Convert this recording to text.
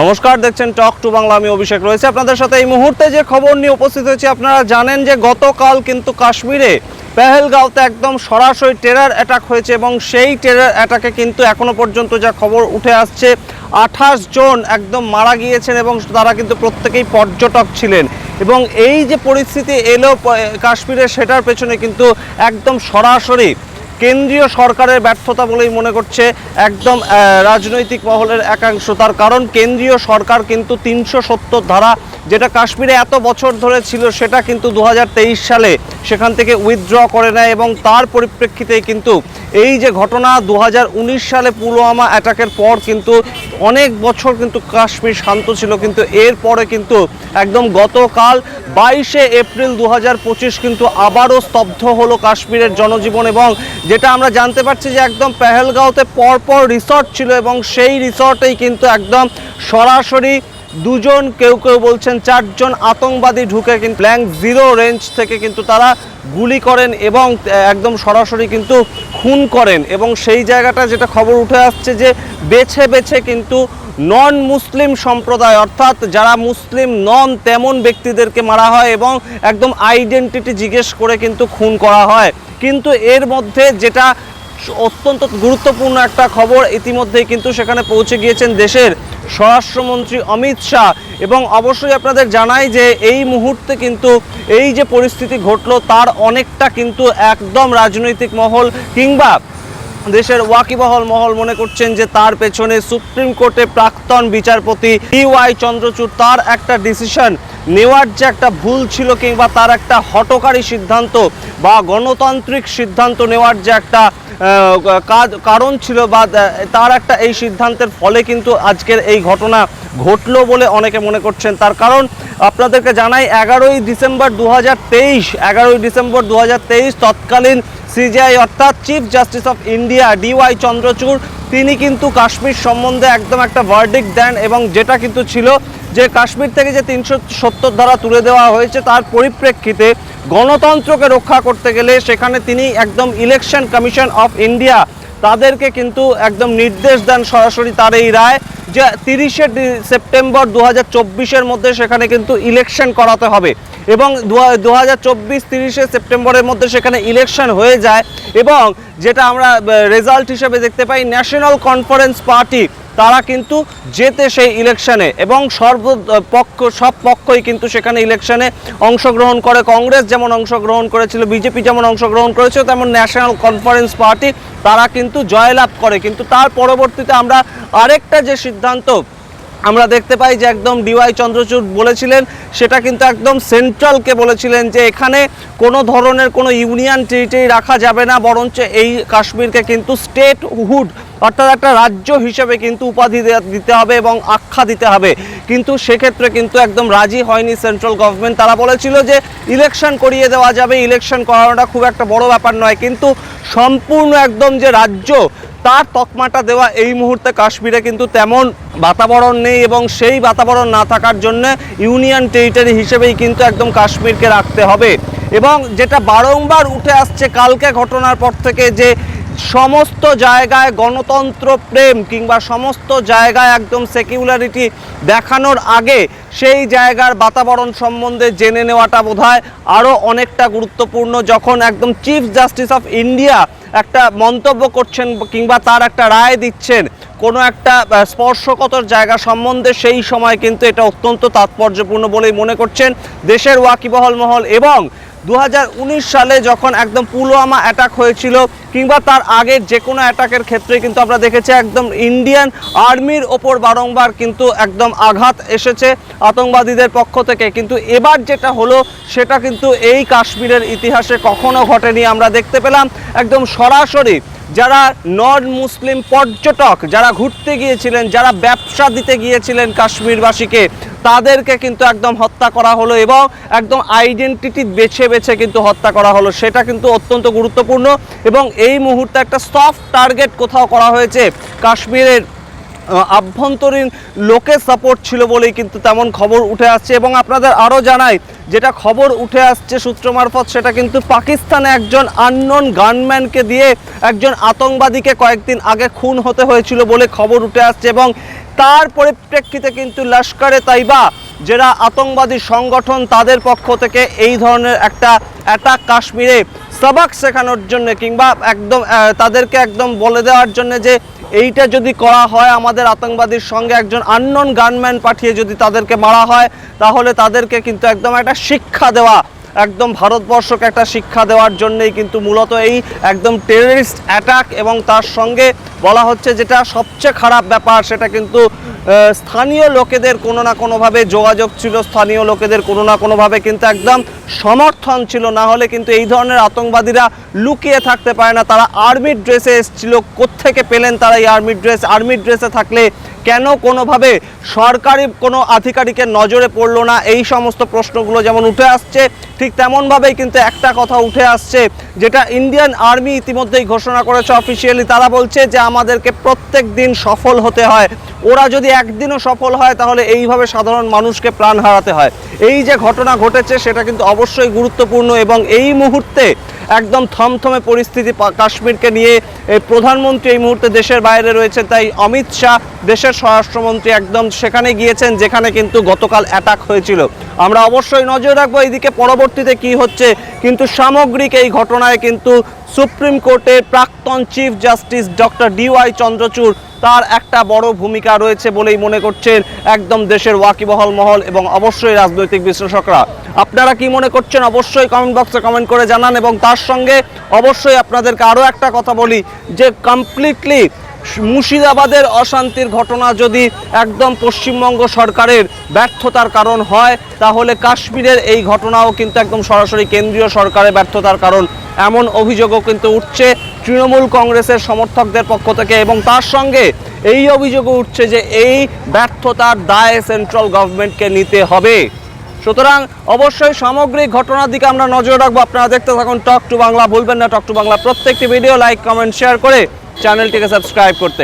নমস্কার, দেখছেন talk to Bangla আমি অভিষেক রয়েছে আপনাদের সাথে। এই মুহূর্তে যে খবর নিয়ে উপস্থিত হয়েছি, আপনারা জানেন যে গতকাল কিন্তু কাশ্মীরে পেহেলগাঁওতে একদম সরাসরি টেরার অ্যাটাক হয়েছে এবং সেই টেরার অ্যাটাকে কিন্তু এখনও পর্যন্ত যা খবর উঠে আসছে, আঠাশ জন একদম মারা গিয়েছেন এবং তারা কিন্তু প্রত্যেকেই পর্যটক ছিলেন। এবং এই যে পরিস্থিতি এলো কাশ্মীরে সেটার পেছনে কিন্তু একদম সরাসরি কেন্দ্রীয় সরকারের ব্যর্থতা বলেই মনে করছে একদম রাজনৈতিক মহলের একাংশ। তার কারণ, কেন্দ্রীয় সরকার কিন্তু তিনশো সত্তর ধারা, যেটা কাশ্মীরে এত বছর ধরে ছিল, সেটা কিন্তু দু হাজার তেইশ সালে সেখান থেকে উইথড্র করে নেয় এবং তার পরিপ্রেক্ষিতেই কিন্তু এই যে ঘটনা দু হাজার উনিশ সালে পুলওয়ামা অ্যাটাকের পর কিন্তু অনেক বছর কিন্তু কাশ্মীর শান্ত ছিল, কিন্তু এরপরে কিন্তু একদম গতকাল বাইশে এপ্রিল দু হাজার পঁচিশ কিন্তু আবারও স্তব্ধ হলো কাশ্মীরের জনজীবন এবং যেটা আমরা জানতে পারছি যে একদম পেহেলগাঁওতে পরপর রিসর্ট ছিল এবং সেই রিসর্টেই কিন্তু একদম সরাসরি দুজন, কেউ কেউ বলছেন চারজন আতঙ্কবাদী ঢুকে কিন্তু ব্ল্যাঙ্ক জিরো রেঞ্জ থেকে কিন্তু তারা গুলি করেন এবং একদম সরাসরি কিন্তু খুন করেন। এবং সেই জায়গাটা যেটা খবর উঠে আসছে যে বেছে বেছে কিন্তু নন মুসলিম সম্প্রদায়, অর্থাৎ যারা মুসলিম নন তেমন ব্যক্তিদেরকে মারা হয় এবং একদম আইডেন্টিটি জিজ্ঞেস করে কিন্তু খুন করা হয়। কিন্তু এর মধ্যে যেটা অত্যন্ত গুরুত্বপূর্ণ একটা খবর, ইতিমধ্যেই কিন্তু সেখানে পৌঁছে গিয়েছেন দেশের স্বরাষ্ট্রমন্ত্রী অমিত শাহ। এবং অবশ্যই আপনাদের জানাই যে এই মুহূর্তে কিন্তু এই যে পরিস্থিতি ঘটলো, তার অনেকটা কিন্তু একদম রাজনৈতিক মহল কিংবা দেশের ওয়াকিবহল মহল মনে করছেন যে তার পেছনে সুপ্রিম কোর্টে প্রাক্তন বিচারপতি ওয়াই চন্দ্রচূড়, তার একটা ডিসিশন নেওয়ার যে একটা ভুল ছিল কিংবা তার একটা হটকারী সিদ্ধান্ত বা গণতান্ত্রিক সিদ্ধান্ত নেওয়ার যে একটা কারণ ছিল বা তার একটা এই সিদ্ধান্তের ফলে কিন্তু আজকের এই ঘটনা ঘটলো বলে অনেকে মনে করছেন। তার কারণ আপনাদেরকে জানাই, এগারোই ডিসেম্বর দু হাজার তেইশ, এগারোই ডিসেম্বর দু হাজার তেইশ তৎকালীন সিজিআই অর্থাৎ chief justice of India DY Chandrachud তিনি কিন্তু কাশ্মীর সম্বন্ধে একদম একটা ভার্ডিক দেন এবং যেটা কিন্তু ছিল যে কাশ্মীর থেকে যে তিনশো সত্তর ধারা তুলে দেওয়া হয়েছে, তার পরিপ্রেক্ষিতে গণতন্ত্রকে রক্ষা করতে গেলে সেখানে তিনি একদম ইলেকশন কমিশন অফ ইন্ডিয়া তাদেরকে কিন্তু একদম নির্দেশ দেন সরাসরি তার এই রায়। যে তিরিশে সেপ্টেম্বর দু হাজার মধ্যে সেখানে কিন্তু ইলেকশন করাতে হবে। এবং দু হাজার চব্বিশ তিরিশে সেপ্টেম্বরের মধ্যে সেখানে ইলেকশন হয়ে যায় এবং যেটা আমরা রেজাল্ট হিসেবে দেখতে পাই ন্যাশনাল কনফারেন্স পার্টি তারা কিন্তু যেতে সেই ইলেকশনে এবং সর্ব পক্ষ, সব পক্ষই কিন্তু সেখানে ইলেকশনে অংশগ্রহণ করে। কংগ্রেস যেমন অংশগ্রহণ করেছিল, বিজেপি যেমন অংশগ্রহণ করেছিল, তেমন ন্যাশনাল কনফারেন্স পার্টি তারা কিন্তু জয়লাভ করে। কিন্তু তার পরবর্তীতে আমরা আরেকটা যে সিদ্ধান্ত আমরা দেখতে পাই যে একদম ডিওয়াই চন্দ্রচূড় বলেছিলেন, সেটা কিন্তু একদম সেন্ট্রালকে বলেছিলেন যে এখানে কোনো ধরনের কোনো ইউনিয়ন টেরিটরি রাখা যাবে না, বরঞ্চ এই কাশ্মীরকে কিন্তু স্টেট হুড অর্থাৎ একটা রাজ্য হিসেবে কিন্তু উপাধি দিতে হবে এবং আখ্যা দিতে হবে। কিন্তু সেক্ষেত্রে কিন্তু একদম রাজি হয়নি সেন্ট্রাল গভর্নমেন্ট তারা বলেছিল যে ইলেকশন করিয়ে দেওয়া যাবে ইলেকশন করানোটা খুব একটা বড় ব্যাপার নয়। কিন্তু সম্পূর্ণ একদম যে রাজ্য, তার তকমাটা দেওয়া এই মুহূর্তে কাশ্মীরে কিন্তু তেমন বাতাবরণ নেই এবং সেই বাতাবরণ না থাকার জন্য ইউনিয়ন টেরিটরি হিসেবেই কিন্তু একদম কাশ্মীরকে রাখতে হবে। এবং যেটা বারংবার উঠে আসছে কালকে ঘটনার পর থেকে যে সমস্ত জায়গায় গণতন্ত্র প্রেম কিংবা সমস্ত জায়গায় একদম সেকিউলারিটি দেখানোর আগে সেই জায়গার বাতাবরণ সম্বন্ধে জেনে নেওয়াটা বোধহয় আরও অনেকটা গুরুত্বপূর্ণ যখন একদম চিফ জাস্টিস অফ ইন্ডিয়া একটা মন্তব্য করছেন কিংবা তার একটা রায় দিচ্ছেন, কোনো একটা স্পর্শকতর জায়গা সম্বন্ধে সেই সময় কিন্তু এটা অত্যন্ত তাৎপর্যপূর্ণ বলেই মনে করছেন দেশের ওয়াকিবহল মহল এবং দু হাজার উনিশ সালে যখন একদম পুলওয়ামা অ্যাটাক হয়েছিল, কিংবা তার আগের যে কোনো অ্যাটাকের ক্ষেত্রে কিন্তু আমরা দেখেছি একদম ইন্ডিয়ান আর্মির ওপর বারংবার কিন্তু একদম আঘাত এসেছে আতঙ্কবাদীদের পক্ষ থেকে। কিন্তু এবার যেটা হলো, সেটা কিন্তু এই কাশ্মীরের ইতিহাসে কখনো ঘটেনি। আমরা দেখতে পেলাম একদম সরাসরি যারা নন মুসলিম পর্যটক, যারা ঘুরতে গিয়েছিলেন, যারা ব্যবসা দিতে গিয়েছিলেন কাশ্মীরবাসীকে তাদেরকে কিন্তু একদম হত্যা করা হলো এবং একদম আইডেন্টিটি বেছে বেছে কিন্তু হত্যা করা হলো। সেটা কিন্তু অত্যন্ত গুরুত্বপূর্ণ এবং এই মুহূর্তে একটা সফট টার্গেট কোথাও করা হয়েছে। কাশ্মীরের আভ্যন্তরীণ লোকের সাপোর্ট ছিল বলেই কিন্তু তেমন খবর উঠে আসছে এবং আপনাদের আরও জানাই যেটা খবর উঠে আসছে সূত্র মারফত, সেটা কিন্তু পাকিস্তানে একজন আননোন গানম্যানকে দিয়ে একজন আতঙ্কবাদীকে কয়েকদিন আগে খুন হতে হয়েছিল বলে খবর উঠে আসছে এবং তার পরিপ্রেক্ষিতে কিন্তু লস্করে তাইবা যারা আতঙ্কবাদী সংগঠন তাদের পক্ষ থেকে এই ধরনের একটা অ্যাটাক কাশ্মীরে সবাক শেখানোর জন্য কিংবা একদম তাদেরকে একদম বলে দেওয়ার জন্য যে এইটা যদি করা হয়, আমাদের আতঙ্কবাদীর সঙ্গে একজন আননোন গানম্যান পাঠিয়ে যদি তাদেরকে মারা হয়, তাহলে তাদেরকে কিন্তু একদম একটা শিক্ষা দেওয়া, একদম ভারতবর্ষকে একটা শিক্ষা দেওয়ার জন্যই কিন্তু মূলত এই একদম টেররিস্ট অ্যাটাক এবং তার সঙ্গে বলা হচ্ছে যেটা সবচেয়ে খারাপ ব্যাপার, সেটা কিন্তু স্থানীয় লোকেদের কোনো না কোনোভাবে যোগাযোগ ছিল, স্থানীয় লোকেদের কোনো না কোনোভাবে কিন্তু একদম সমর্থন ছিল, না হলে কিন্তু এই ধরনের আতঙ্কবাদীরা লুকিয়ে থাকতে পারে না। তারা আর্মির ড্রেসে এসেছিল, কোত্থেকে পেলেন তারা এই আর্মির ড্রেস? আর্মির ড্রেসে থাকলে কেন কোনোভাবে সরকারি কোনো আধিকারিকের নজরে পড়ল না? এই সমস্ত প্রশ্নগুলো যেমন উঠে আসছে, ঠিক তেমনভাবেই কিন্তু একটা কথা উঠে আসছে, যেটা ইন্ডিয়ান আর্মি ইতিমধ্যেই ঘোষণা করেছে অফিসিয়ালি। তারা বলছে যে আমাদেরকে প্রত্যেক দিন সফল হতে হয়। ওরা যদি একদিনও সফল হয়, তাহলে এইভাবে সাধারণ মানুষকে প্রাণ হারাতে হয়। এই যে ঘটনা ঘটেছে, সেটা কিন্তু অবশ্যই গুরুত্বপূর্ণ এবং এই মুহূর্তে একদম থমথমে পরিস্থিতি কাশ্মীরকে নিয়ে প্রধানমন্ত্রী এই মুহূর্তে দেশের বাইরে রয়েছেন, তাই অমিত শাহ দেশের স্বরাষ্ট্রমন্ত্রী একদম সেখানে গিয়েছেন, যেখানে কিন্তু গতকাল অ্যাটাক হয়েছিল। আমরা অবশ্যই নজর রাখব এইদিকে পরবর্তীতে কি হচ্ছে, কিন্তু সামগ্রিক এই ঘটনায় কিন্তু সুপ্রিম কোর্টের প্রাক্তন chief justice doctor DY Chandrachud তার একটা বড় ভূমিকা রয়েছে বলেই মনে করছেন একদম দেশের ওয়াকিবহল মহল এবং অবশ্যই রাজনৈতিক বিশ্লেষকরা। আপনারা কি মনে করছেন? অবশ্যই কমেন্ট বক্সে কমেন্ট করে জানান এবং তার সঙ্গে অবশ্যই আপনাদেরকে আরও একটা কথা বলি যে কমপ্লিটলি মুর্শিদাবাদের অশান্তির ঘটনা যদি একদম পশ্চিমবঙ্গ সরকারের ব্যর্থতার কারণ হয়, তাহলে কাশ্মীরের এই ঘটনাও কিন্তু একদম সরাসরি কেন্দ্রীয় সরকারের ব্যর্থতার কারণ। এমন অভিযোগও কিন্তু উঠছে। তৃণমূল কংগ্রেসের সমর্থকদের পক্ষ থেকে এবং তার সঙ্গে এই অভিযোগও উঠছে যে এই ব্যর্থতার দায় সেন্ট্রাল গভর্নমেন্টকে নিতে হবে। সুতরাং অবশ্যই সামগ্রিক ঘটনার দিকে আমরা নজর রাখব। আপনারা দেখতে থাকুন টক টু বাংলা, ভুলবেন না টক টু বাংলা প্রত্যেকটি ভিডিও। লাইক কমেন্ট শেয়ার করে চ্যানেলটিকে সাবস্ক্রাইব করতে।